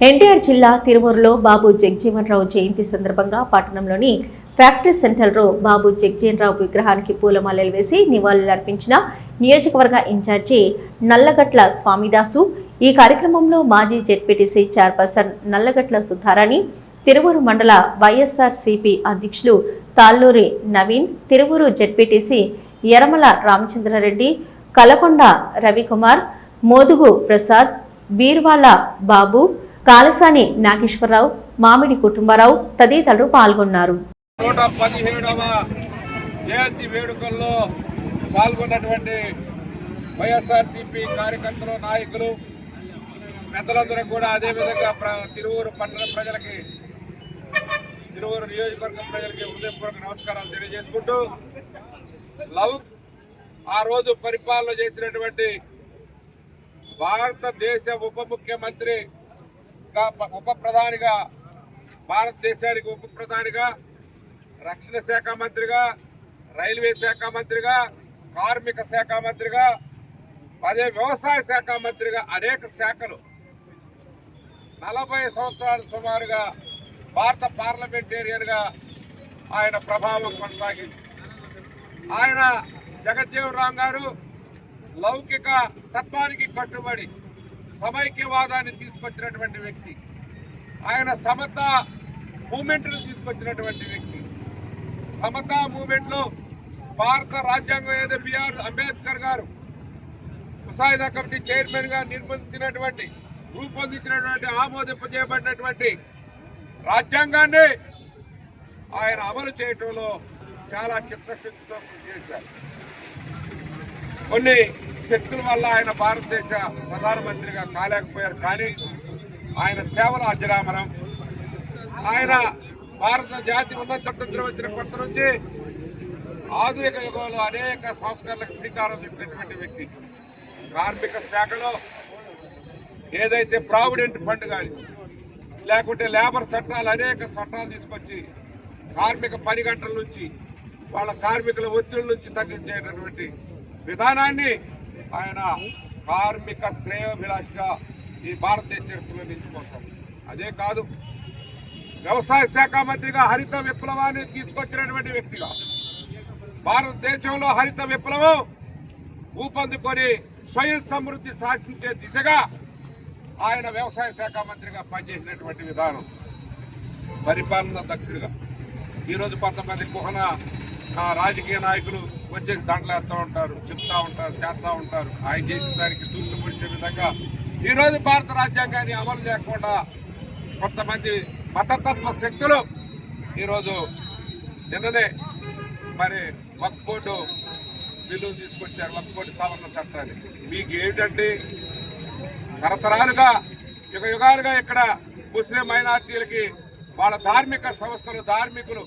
ఎన్టీఆర్ జిల్లా తిరువూరులో బాబు జగజీవనరావు జయంతి సందర్భంగా పట్టణంలోని ఫ్యాక్టరీ సెంటర్లో బాబు జగజీవనరావు విగ్రహానికి పూలమాలలు వేసి నివాళులర్పించిన నియోజకవర్గ ఇన్ఛార్జి నల్లగట్ల స్వామిదాసు ఈ కార్యక్రమంలో మాజీ జెడ్పీటీసీ చైర్పర్సన్ నల్లగట్ల సుధారాణి తిరువూరు మండల వైఎస్ఆర్ సిపి అధ్యక్షులు తాళ్ళూరి నవీన్ తిరువూరు జెడ్పీటీసీ యరమల రామచంద్రారెడ్డి కలకొండ రవికుమార్ మోదుగు ప్రసాద్ బీర్వాల బాబు కాలసాని నాగేశ్వరరావు మామిడి కుటుంబరావు తదితరులు పాల్గొన్నారు. నూట పదిహేడవ జయంతి వేడుకల్లో పాల్గొన్నటువంటి వైఎస్ఆర్సీపీ కార్యకర్తలు నాయకులు పెద్దలందరూ కూడా అదేవిధంగా ప్ర- తిరువూరు పట్టణ ప్రజలకి తిరువూరు నియోజకవర్గం ప్రజలకి హృదయపూర్వక నమస్కారాలు తెలియజేసుకుంటూ లవ్ ఆ రోజు పరిపాలన చేసినటువంటి భారతదేశ ఉప ముఖ్యమంత్రి ఉప ప్రధానిగా భారతదేశానికి ఉప ప్రధానిగా రక్షణ శాఖ మంత్రిగా రైల్వే శాఖ మంత్రిగా కార్మిక శాఖ మంత్రిగా అదే వ్యవసాయ శాఖ మంత్రిగా అనేక శాఖలు. నలభై సంవత్సరాలు సుమారుగా భారత పార్లమెంటేరియన్గా ఆయన ప్రభావం కొనసాగింది. ఆయన జగజ్జీవన్ రామ్ గారు లౌకిక తత్వానికి కట్టుబడి సమైక్యవాదాన్ని తీసుకొచ్చినటువంటి వ్యక్తి. ఆయన సమత మూమెంట్ను తీసుకొచ్చినటువంటి వ్యక్తి. సమతా మూమెంట్లో భారత రాజ్యాంగం ఏదో బిఆర్ అంబేద్కర్ గారు ముసాయిదా కమిటీ చైర్మన్గా నిర్బంధించినటువంటి రూపొందించినటువంటి ఆమోదింపజేయబడినటువంటి రాజ్యాంగాన్ని ఆయన అమలు చేయటంలో చాలా చిత్తశుద్ధితో కృషి చేశారు. కొన్ని శక్తుల వల్ల ఆయన భారతదేశ ప్రధానమంత్రిగా కాలేకపోయారు కానీ ఆయన సేవలు అజరామరం. ఆయన భారత జాతి ఉన్నతంత్రం వచ్చిన కొత్త నుంచి ఆధునిక యుగంలో అనేక సంస్కరణలకు శ్రీకారం చుట్టినటువంటి వ్యక్తి. కార్మిక శాఖలో ఏదైతే ప్రావిడెంట్ ఫండ్ కానీ లేకుంటే లేబర్ చట్టాలు అనేక చట్టాలు తీసుకొచ్చి కార్మిక పని గంటల నుంచి వాళ్ళ కార్మికుల ఒత్తిడి నుంచి తగ్గించేటటువంటి విధానాన్ని ఆయన కార్మిక శ్రేయోభిలాషిగా ఈ భారతదేశ చరిత్రలో నిలిచిపోతాం. అదే కాదు వ్యవసాయ శాఖ మంత్రిగా హరిత విప్లవాన్ని తీసుకొచ్చినటువంటి వ్యక్తిగా భారతదేశంలో హరిత విప్లవం ఊపందుకొని స్వయం సమృద్ధి సాధించే దిశగా ఆయన వ్యవసాయ శాఖ మంత్రిగా పనిచేసినటువంటి విధానం. పరిపాలన దక్షుడిగా. ఈరోజు కొంతమంది కుహన రాజకీయ నాయకులు వచ్చేసి దండలేస్తూ ఉంటారు చెప్తా ఉంటారు చేస్తూ ఉంటారు. ఆయన చేసిన దానికి తూర్పు పొడిచే విధంగా ఈరోజు భారత రాజ్యాంగాన్ని అమలు చేయకుండా కొంతమంది మతతత్వ శక్తులు ఈరోజు నిన్ననే మరి వక్ బోర్డు బిల్లు తీసుకొచ్చారు వక్ బోర్డు సవరణ చట్టాన్ని. మీకు ఏంటంటే తరతరాలుగా యుగ యుగాలుగా ఇక్కడ ముస్లిం మైనార్టీలకి వాళ్ళ ధార్మిక సంస్థలు ధార్మికులు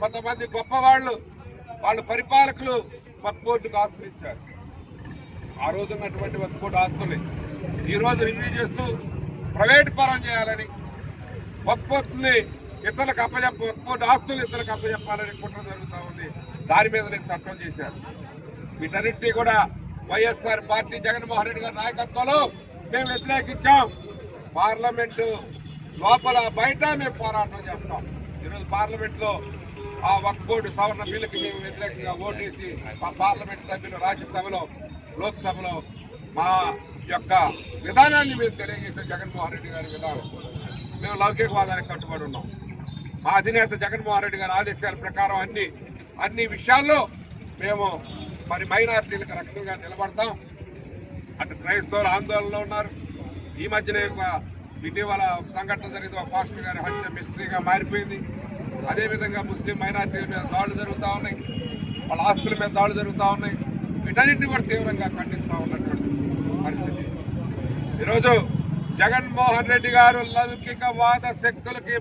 కొంతమంది గొప్పవాళ్ళు వాళ్ళ పరిపాలకులు వక్ బోర్డుకు ఇచ్చారు. ఆ రోజు ఉన్నటువంటి వక్ బోర్డు ఆస్తుల్ని రివ్యూ చేస్తూ ప్రైవేట్ పరం చేయాలని వక్ బోర్డుని ఇతరులకు అప్పచెప్ప వక్ బోర్డు ఆస్తులు ఇతరులకు అప్పచెప్పాలని కుట్ర జరుగుతూ ఉంది. దాని మీద నేను చట్టం చేశాను. వీటన్నింటినీ కూడా వైఎస్ఆర్ పార్టీ జగన్మోహన్ రెడ్డి గారి నాయకత్వంలో మేము వ్యతిరేకించాం. పార్లమెంటు లోపల బయట మేము పోరాటం చేస్తాం. ఈరోజు పార్లమెంట్లో ఆ వక్ బోర్డు సవరణ బిల్లుకి మేము వ్యతిరేకంగా ఓటేసి మా పార్లమెంట్ సభ్యులు రాజ్యసభలో లోక్సభలో మా యొక్క విధానాన్ని మేము తెలియజేసే జగన్మోహన్ రెడ్డి గారి విధానం. మేము లౌకికవాదానికి కట్టుబడి ఉన్నాం. మా అధినేత జగన్మోహన్ రెడ్డి గారి ఆదేశాల ప్రకారం అన్ని అన్ని విషయాల్లో మేము మరి మైనార్టీలకు రక్షణగా నిలబడతాం. అటు క్రైస్తవులు ఆందోళనలో ఉన్నారు. ఈ మధ్యనే ఒక ఇటీవల ఒక సంఘటన జరిగింది. ఒక పాస్టర్ గారి హత్య మిస్టరీగా మారిపోయింది. అదేవిధంగా ముస్లిం మైనార్టీల మీద దాడులు జరుగుతూ ఉన్నాయి. వాళ్ళ ఆస్తుల మీద దాడులు జరుగుతూ ఉన్నాయి. వీటన్నింటినీ కూడా తీవ్రంగా ఖండిస్తూ ఉన్నటువంటి పరిస్థితి. ఈరోజు జగన్మోహన్ రెడ్డి గారు లౌకికవాద శక్తులకి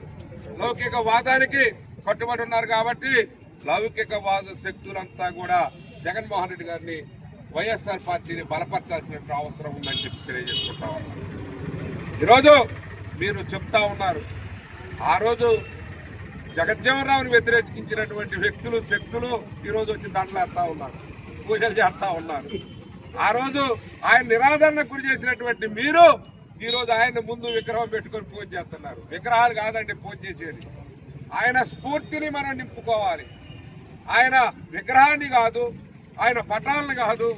లౌకికవాదానికి కట్టుబడి ఉన్నారు కాబట్టి లౌకికవాద శక్తులంతా కూడా జగన్మోహన్ రెడ్డి గారిని వైఎస్ఆర్ పార్టీని బలపరచాల్సిన అవసరం ఉందని చెప్పి తెలియజేసుకుంటా ఉన్నారు ఈరోజు మీరు చెప్తా ఉన్నారు ఆ రోజు జగజ్జీవనరావుని వ్యతిరేకించినటువంటి వ్యక్తులు శక్తులు ఈరోజు వచ్చి దండలేస్తా ఉన్నారు పూజలు చేస్తా ఉన్నారు. ఆ రోజు ఆయన నిరాదరణకు గురి చేసినటువంటి మీరు ఈరోజు ఆయన ముందు విగ్రహం పెట్టుకొని పూజ చేస్తున్నారు. విగ్రహాలు కాదండి పూజ చేసేది. ఆయన స్ఫూర్తిని మనం నింపుకోవాలి. ఆయన విగ్రహాన్ని కాదు ఆయన పటాలను కాదు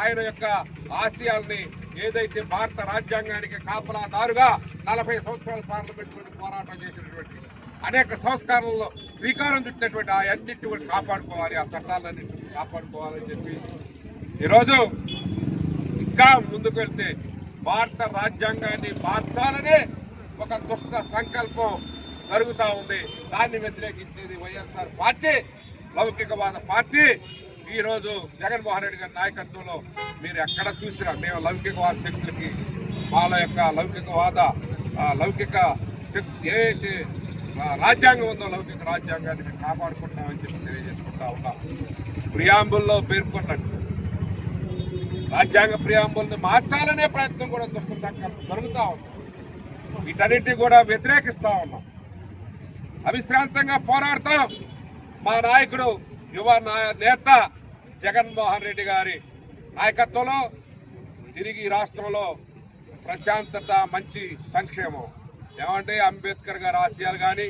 ఆయన యొక్క ఆశయాల్ని ఏదైతే భారత రాజ్యాంగానికి కాపలాదారుగా నలభై సంవత్సరాల పార్లమెంట్ పోరాటం చేసినటువంటి అనేక సంస్కారాల్లో శ్రీకారం చుట్టినటువంటి ఆ అన్నింటి కూడా కాపాడుకోవాలి ఆ చట్టాలన్నింటినీ కాపాడుకోవాలని చెప్పి ఈరోజు ఇంకా ముందుకు వెళ్తే భారత రాజ్యాంగాన్ని మార్చాలనే ఒక దుష్ట సంకల్పం జరుగుతూ ఉంది. దాన్ని వ్యతిరేకించేది వైఎస్ఆర్ పార్టీ లౌకికవాద పార్టీ. ఈరోజు జగన్మోహన్ రెడ్డి గారి నాయకత్వంలో మీరు ఎక్కడ చూసినా మేము లౌకికవాద శక్తులకి వాళ్ళ యొక్క లౌకికవాద లౌకిక శక్తి ఏదైతే రాజ్యాంగం ఉందో లౌకిక రాజ్యాంగాన్ని మేము కాపాడుకుంటామని చెప్పి తెలియజేసుకుంటా ఉన్నాం. ప్రియాంబుల్లో పేర్కొన్నట్టు రాజ్యాంగ ప్రియాంబుల్ని మార్చాలనే ప్రయత్నం కూడా దుఃఖ సంకల్పం జరుగుతూ ఉంది. వీటన్నిటిని కూడా వ్యతిరేకిస్తూ ఉన్నాం. అవిశ్రాంతంగా పోరాడతాం. మా నాయకుడు యువ నాయ- నేత జగన్మోహన్ రెడ్డి గారి నాయకత్వంలో తిరిగి రాష్ట్రంలో ప్రశాంతత మంచి సంక్షేమం. ఏమంటే అంబేద్కర్ గారి ఆశయాలు కానీ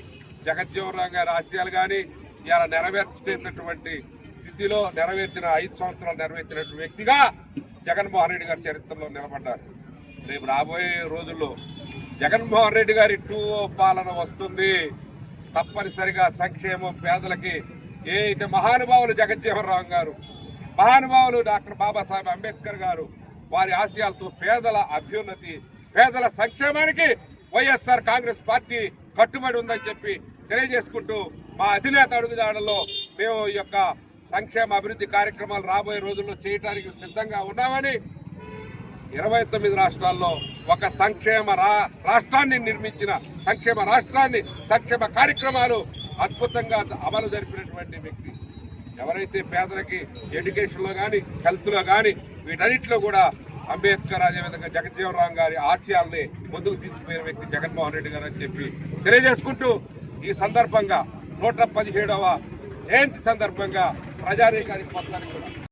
జగజ్జీవన్ గారి ఆశయాలు కానీ ఇలా నెరవేర్చేటటువంటి స్థితిలో నెరవేర్చిన ఐదు సంవత్సరాలు నెరవేర్చినటువంటి వ్యక్తిగా జగన్మోహన్ రెడ్డి గారి చరిత్రలో నిలబడ్డారు. రేపు రాబోయే రోజుల్లో జగన్మోహన్ రెడ్డి గారి టూ పాలన వస్తుంది. తప్పనిసరిగా సంక్షేమం పేదలకి ఏ అయితే మహానుభావులు జగజ్జీవన్ గారు మహానుభావులు డాక్టర్ బాబాసాహెబ్ అంబేద్కర్ గారు వారి ఆశయాలతో పేదల అభ్యున్నతి పేదల సంక్షేమానికి వైఎస్ఆర్ కాంగ్రెస్ పార్టీ కట్టుబడి ఉందని చెప్పి తెలియజేసుకుంటూ మా అధినేత అడుగుదాడలో మేము ఈ యొక్క సంక్షేమ అభివృద్ధి కార్యక్రమాలు రాబోయే రోజుల్లో చేయటానికి సిద్ధంగా ఉన్నామని ఇరవై తొమ్మిది రాష్ట్రాల్లో ఒక సంక్షేమ రా రాష్ట్రాన్ని నిర్మించిన సంక్షేమ రాష్ట్రాన్ని సంక్షేమ కార్యక్రమాలు అద్భుతంగా అమలు జరిపినటువంటి వ్యక్తి. ఎవరైతే పేదలకి ఎడ్యుకేషన్లో కానీ హెల్త్లో కానీ వీటన్నిటిలో కూడా అంబేద్కర్ అదేవిధంగా జగజ్జీవన్ రామ్ గారి ఆశయాల్ని ముందుకు తీసుకుపోయిన వ్యక్తి జగన్మోహన్ రెడ్డి గారు అని చెప్పి తెలియజేసుకుంటూ ఈ సందర్భంగా నూట పదిహేడవ జయంతి సందర్భంగా ప్రజానీకానికి పత్రానికి కూడా